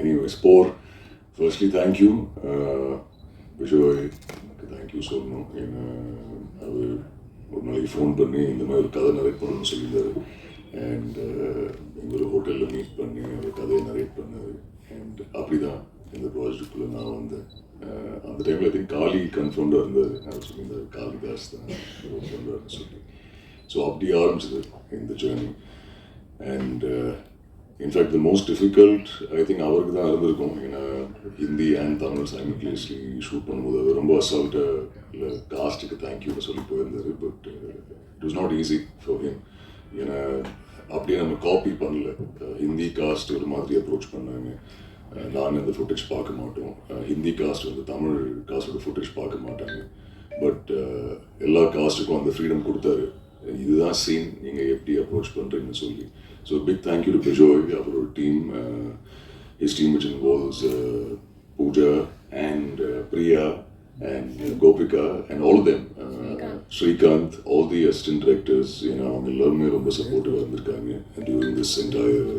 Anyways for firstly thank you Bijoy thank you சொல்லணும் ஏன்னா அது ஒரு நாளைக்கு ஃபோன் பண்ணி இந்த மாதிரி ஒரு கதை நரேட் பண்ணணும்னு சொல்லியிருந்தாரு. அண்ட் uh, எங்கள் ஒரு ஹோட்டலில் மீட் பண்ணி அந்த கதையை நரேட் பண்ணாரு. அண்ட் அப்படி தான் இந்த ப்ராஜெக்டுக்குள்ளே நான் வந்தேன். Uh, அந்த டைமில் ஐ திங்க் காளி கன்ஃபர்ம்டாக இருந்தார். அவர் சொல்லியிருந்தார் காளிதாஸ் தான். பண்ணுறாருன்னு சொல்லி. ஸோ அப்படி ஆரம்பிச்சது இந்த journey and in fact the most difficult I think அவருக்கு தான் இருந்திருக்கும். ஏன்னா Hindi and Tamil simultaneously shoot பண்ணும்போது அவர் ரொம்ப அசால்ட்டாக இல்லை காஸ்ட்டுக்கு தேங்க்யூன்னு சொல்லி போயிருந்தார் but it was not easy for him ஏன்னா அப்படியே நம்ம காப்பி பண்ணல. Uh, ஹிந்தி காஸ்ட் ஒரு மாதிரி அப்ரோச் பண்ணாங்க. Uh, நான் அந்த ஃபுட்டேஜ் பார்க்க மாட்டோம். Uh, ஹிந்தி காஸ்ட் வந்து தமிழ் காஸ்டோட ஃபுட்டேஜ் பார்க்க மாட்டாங்க. பட் எல்லா காஸ்ட்டுக்கும் அந்த ஃப்ரீடம் கொடுத்தாரு. இதுதான் சீன் நீங்கள் எப்படி அப்ரோச் பண்ணுறீங்கன்னு சொல்லி. So big thank you to Bijoy அவரோட team his team which involves Pooja and Priya and Gopika and all them Srikanth all the assistant directors ஏன்னா அவங்க எல்லாருமே ரொம்ப சப்போர்ட்டிவாக இருந்திருக்காங்க during this entire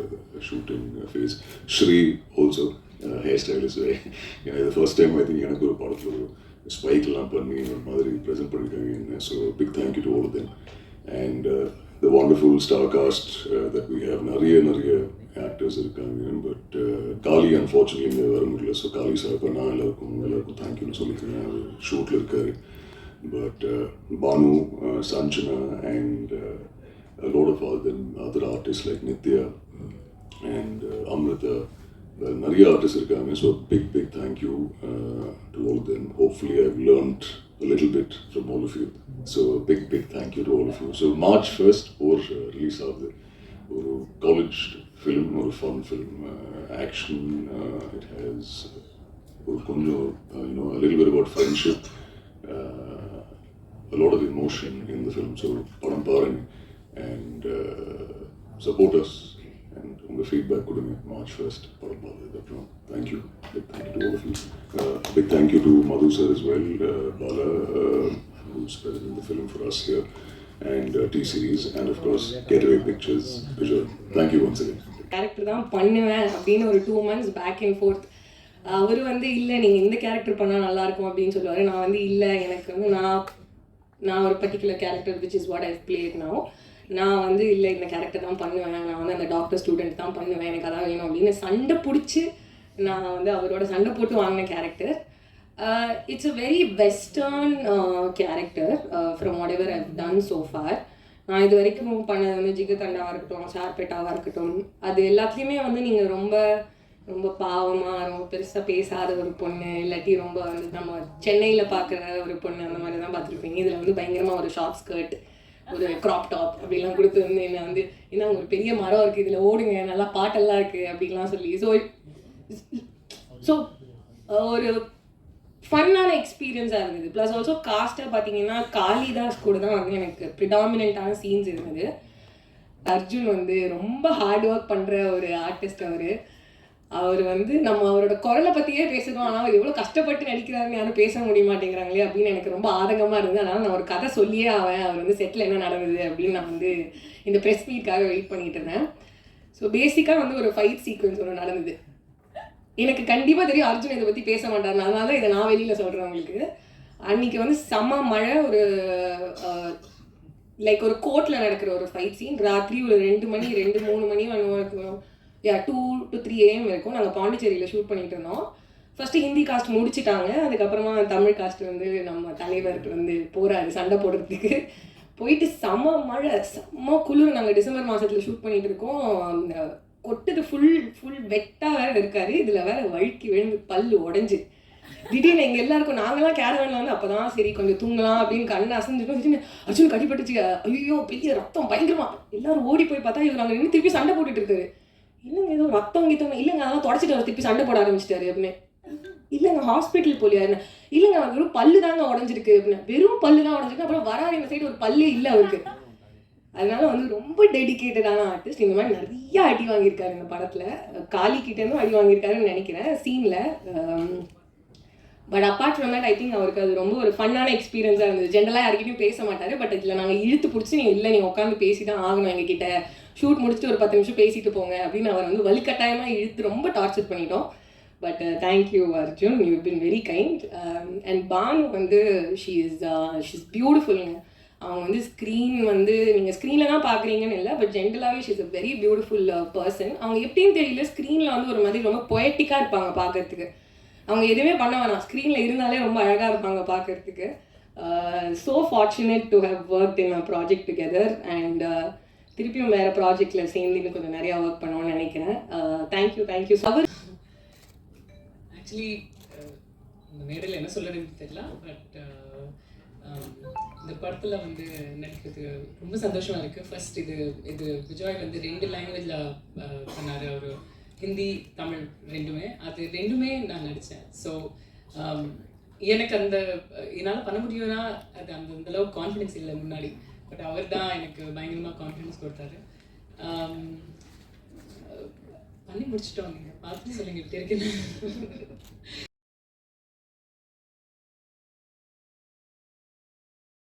shooting phase Sri also hair stylist ஏன்னா இது first time I think எனக்கு ஒரு படத்தில் ஒரு ஸ்பைக்லாம் பண்ணி ஒரு மாதிரி ப்ரெசென்ட் பண்ணியிருக்காங்க so big thank you to all them and the wonderful star cast that we have நிறைய நிறைய ஆக்டர்ஸ் இருக்காங்க பட் காளி அன்ஃபார்ச்சுனேட்லி இங்கே வர முடியல ஸோ காளி சார் நான் எல்லாருக்கும் எல்லாருக்கும் தேங்க்யூன்னு சொல்லிக்கிறேன் அவர் ஷூட்டில் இருக்காரு but Bhanu Sanjana and a lot of other, other artists like Nitya and uh, Amrita. Well, நிறைய ஆர்டிஸ்ட் இருக்காங்க so big big thank you to all then hopefully I've learned a little bit from all of you. So big, big thank you to all of you. So March 1st ஒரு release ஆகுது ஒரு college film ஒரு fun film action it has ஒரு கொஞ்சம் you know little bit about friendship a lot of emotion in the film. So படம் பாருங்க and uh, support உங்கள் feedback கொடுங்க மார்ச் ஃபர்ஸ்ட் படம் பார்த்ததுக்கு thank you big thank you to all of you big thank you to Madhu sir is well uh, Bala uh, who's presenting the film for us here and uh, T series and of course Getaway Pictures Visual. Thank you once again. Character தான் பண்ணுவேன் அப்படின்னு ஒரு two months back and forth அவர் வந்து இல்லை நீங்கள் இந்த character பண்ணால் நல்லாயிருக்கும் அப்படின்னு சொல்லுவார். நான் வந்து இல்லை எனக்கு வந்து நான் நான் ஒரு particular character which is what I played now. நான் வந்து இல்லை இந்த கேரக்டர் தான் பண்ணுவேன். நான் வந்து அந்த டாக்டர் ஸ்டூடெண்ட் தான் பண்ணுவேன். எனக்கு அதான் வேணும். அப்படின்னு சண்டை பிடிச்சி நான் வந்து அவரோட சண்டை போட்டு வாங்கின character it's a very western character from what ever I've done so far நான் இது வரைக்கும் பண்ணது வந்து ஜிகதண்டாவாக இருக்கட்டும் ஷார்பேட்டாவாக இருக்கட்டும். அது எல்லாத்துலேயுமே வந்து நீங்கள் ரொம்ப ரொம்ப பாவமாக ரொம்ப பெருசாக பேசாத ஒரு பொண்ணு இல்லாட்டி ரொம்ப வந்து நம்ம சென்னையில் பார்க்குற ஒரு பொண்ணு அந்த மாதிரி தான் பார்த்துருப்பீங்க. இதில் வந்து பயங்கரமாக ஒரு ஷார்ட் ஸ்கர்ட் ஒரு க்ராப் டாப் அப்படிலாம் கொடுத்து வந்து என்ன வந்து என்ன ஒரு பெரிய மரம் இருக்குது இதில் ஓடுங்க நல்லா பாட்டெல்லாம் இருக்குது அப்படிலாம் சொல்லி. ஸோ ஸோ ஒரு ஃபன்னான எக்ஸ்பீரியன்ஸாக இருந்தது. ப்ளஸ் ஆல்சோ காஸ்ட்டை பார்த்தீங்கன்னா காளிதாஸ் கூட தான் வந்து எனக்கு ப்ரிடாமினண்ட்டான சீன்ஸ் இருந்தது. அர்ஜுன் வந்து ரொம்ப ஹார்ட் ஒர்க் பண்ணுற ஒரு ஆர்டிஸ்ட் அவர். அவர் வந்து நம்ம அவரோட குரலை பற்றியே பேசணும். ஆனால் அவர் எவ்வளோ கஷ்டப்பட்டு நடிக்கிறாருன்னு யாரும் பேச முடிய மாட்டேங்கிறாங்களே அப்படின்னு எனக்கு ரொம்ப ஆதங்கமாக இருந்தது. அதனால் நான் ஒரு கதை சொல்லியே அவன் அவர் வந்து செட்டில் என்ன நடந்தது அப்படின்னு நான் வந்து இந்த ப்ரெஸ் மீட்காக வெயிட் பண்ணிட்டு இருந்தேன். ஸோ பேசிக்காக வந்து ஒரு ஃபைட் சீக்வன்ஸ் ஒன்று நடந்தது. எனக்கு கண்டிப்பாக தெரியும் அர்ஜுன் இதை பற்றி பேச மாட்டார் அதனால தான் இதை நான் வெளியில் சொல்கிறேன் உங்களுக்கு. அன்னைக்கு வந்து செம்ம மழை ஒரு லைக் ஒரு கோர்ட்டில் நடக்கிற ஒரு ஃபைட் சீன் ராத்திரி ஒரு ரெண்டு மணி ரெண்டு மூணு மணி இருக்கும் yeah two to three AM இருக்கும் நாங்கள் பாண்டிச்சேரியில் ஷூட் பண்ணிட்டு இருந்தோம். ஃபஸ்ட்டு ஹிந்தி காஸ்ட் முடிச்சிட்டாங்க. அதுக்கப்புறமா தமிழ் காஸ்ட் வந்து நம்ம தலைவருக்கு வந்து போகிறாரு சண்டை போடுறதுக்கு. போயிட்டு செம மழை செம்ம குளிர். நாங்கள் டிசம்பர் மாதத்தில் ஷூட் பண்ணிகிட்டு இருக்கோம். அந்த கொட்டுது ஃபுல் ஃபுல் வெட்டாக வேற இருக்காரு. இதில் வேறு வழுக்கி விழுந்து பல் உடஞ்சி. திடீர்னு எங்கள் எல்லாருக்கும் நாங்களாம் கேரவனில் வந்து அப்போ தான் சரி கொஞ்சம் தூங்கலாம் அப்படின்னு கண்ணு அசைஞ்சிட்டோம் திடீர்னு அர்ஜுன் கடிப்பட்டுச்சு ஐயோ பெரிய ரத்தம் பயங்கரமா. எல்லாரும் ஓடி போய் பார்த்தா இவர் நாங்கள் நின்று திருப்பி சண்டை போட்டுட்டு இருக்காரு. இல்லைங்க ஏதோ ரத்தம் கீத்தம் இல்லைங்க அதெல்லாம் தொடச்சிட்டு வர திருப்பி சண்டை போட ஆரம்பிச்சிட்டாரு அப்படின்னு. இல்லைங்க ஹாஸ்பிட்டல் போலியா என்ன? இல்லைங்க அவர் வெறும் பல்லு தாங்க உடஞ்சிருக்கு அப்படின்னு. வெறும் பல்லு தான் உடஞ்சிருக்கு அப்புறம் வராரு இந்த சைடு ஒரு பல்லே இல்லை அவருக்கு. அதனால வந்து ரொம்ப டெடிக்கேட்டடான ஆர்டிஸ்ட் இந்த மாதிரி நிறைய அடி வாங்கியிருக்காரு இந்த படத்தில். காளி கிட்டேருந்தும் அடி வாங்கியிருக்காருன்னு நினைக்கிறேன் சீனில் but apart from that I think அவருக்கு அது ரொம்ப ஒரு ஃபன்னான எக்ஸ்பீரியன்ஸாக இருந்தது. ஜென்ரலாக யாருக்கிட்டையும் பேச மாட்டார் பட் இதில் நாங்கள் இழுத்து பிடிச்சி நீங்கள் இல்லை நீங்கள் உட்காந்து பேசி தான் ஆகணும் எங்ககிட்ட. ஷூட் முடிச்சுட்டு ஒரு பத்து நிமிஷம் பேசிட்டு போங்க அப்படின்னு அவர் வந்து வலுக்கட்டாயமாக இழுத்து ரொம்ப டார்ச்சர் பண்ணிட்டோம். But thank you Arjun you been very kind and Bhanu வந்து ஷீ இஸ் ஷீ இஸ் பியூட்டிஃபுல்ங்க அவங்க வந்து ஸ்க்ரீன் வந்து நீங்கள் ஸ்க்ரீனில் தான் பார்க்குறீங்கன்னு இல்லை பட் ஜென்ரலாகவே she is a very beautiful person அவங்க எப்படின்னு தெரியல ஸ்க்ரீனில் வந்து ஒரு மாதிரி ரொம்ப பொயட்டிக்காக இருப்பாங்க பார்க்கறதுக்கு. அவங்க எதுவுமே பண்ண வேணாம். ஸ்க்ரீனில் இருந்தாலே ரொம்ப அழகாக இருப்பாங்க பார்க்கறதுக்கு. So fortunate to have work in a project together and திருப்பியும் வேறு ப்ராஜெக்டில் சேர்ந்து இன்னும் கொஞ்சம் நிறையா ஒர்க் பண்ணணும்னு நினைக்கிறேன். தேங்க்யூ தேங்க்யூ அவர் ஆக்சுவலி இந்த மேடையில் என்ன சொல்கிறதுன்னு தெரியல பட் இந்த படத்தில் வந்து நடிக்கிறது ரொம்ப சந்தோஷமாக இருக்குது ஃபர்ஸ்ட் இது இது விஜய் வந்து ரெண்டு லாங்குவேஜில் uh, பண்ணார். அவர் ஹிந்தி தமிழ் ரெண்டுமே. அது ரெண்டுமே நான் நடித்தேன் ஸோ um, எனக்கு அந்த என்னால் பண்ண முடியும்னா அது அந்த அந்த அளவுக்கு கான்ஃபிடென்ஸ் இல்லை முன்னாடி. பட் அவர் தான் எனக்கு பயங்கரமாக கான்ஃபிடென்ஸ் கொடுத்தாரு. Um, பண்ணி முடிச்சிட்டோம் நீங்கள் பார்த்து சொல்லுங்க எப்படி